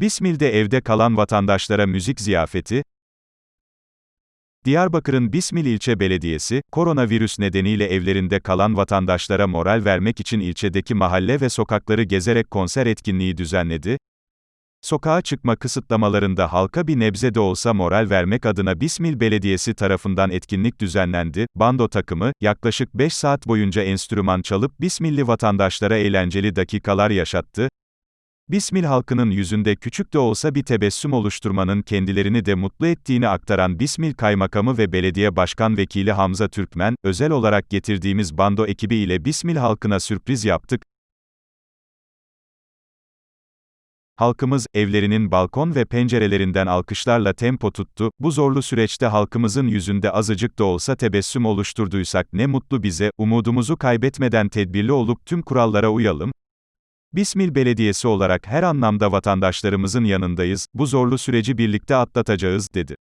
Bismil'de evde kalan vatandaşlara müzik ziyafeti, Diyarbakır'ın Bismil ilçe belediyesi, koronavirüs nedeniyle evlerinde kalan vatandaşlara moral vermek için ilçedeki mahalle ve sokakları gezerek konser etkinliği düzenledi. Sokağa çıkma kısıtlamalarında halka bir nebze de olsa moral vermek adına Bismil Belediyesi tarafından etkinlik düzenlendi. Bando takımı, yaklaşık 5 saat boyunca enstrüman çalıp Bismilli vatandaşlara eğlenceli dakikalar yaşattı. Bismil halkının yüzünde küçük de olsa bir tebessüm oluşturmanın kendilerini de mutlu ettiğini aktaran Bismil Kaymakamı ve Belediye Başkan Vekili Hamza Türkmen, özel olarak getirdiğimiz bando ekibi ile Bismil halkına sürpriz yaptık. Halkımız, evlerinin balkon ve pencerelerinden alkışlarla tempo tuttu, bu zorlu süreçte halkımızın yüzünde azıcık da olsa tebessüm oluşturduysak ne mutlu bize, umudumuzu kaybetmeden tedbirli olup tüm kurallara uyalım. Bismil Belediyesi olarak her anlamda vatandaşlarımızın yanındayız, bu zorlu süreci birlikte atlatacağız, dedi.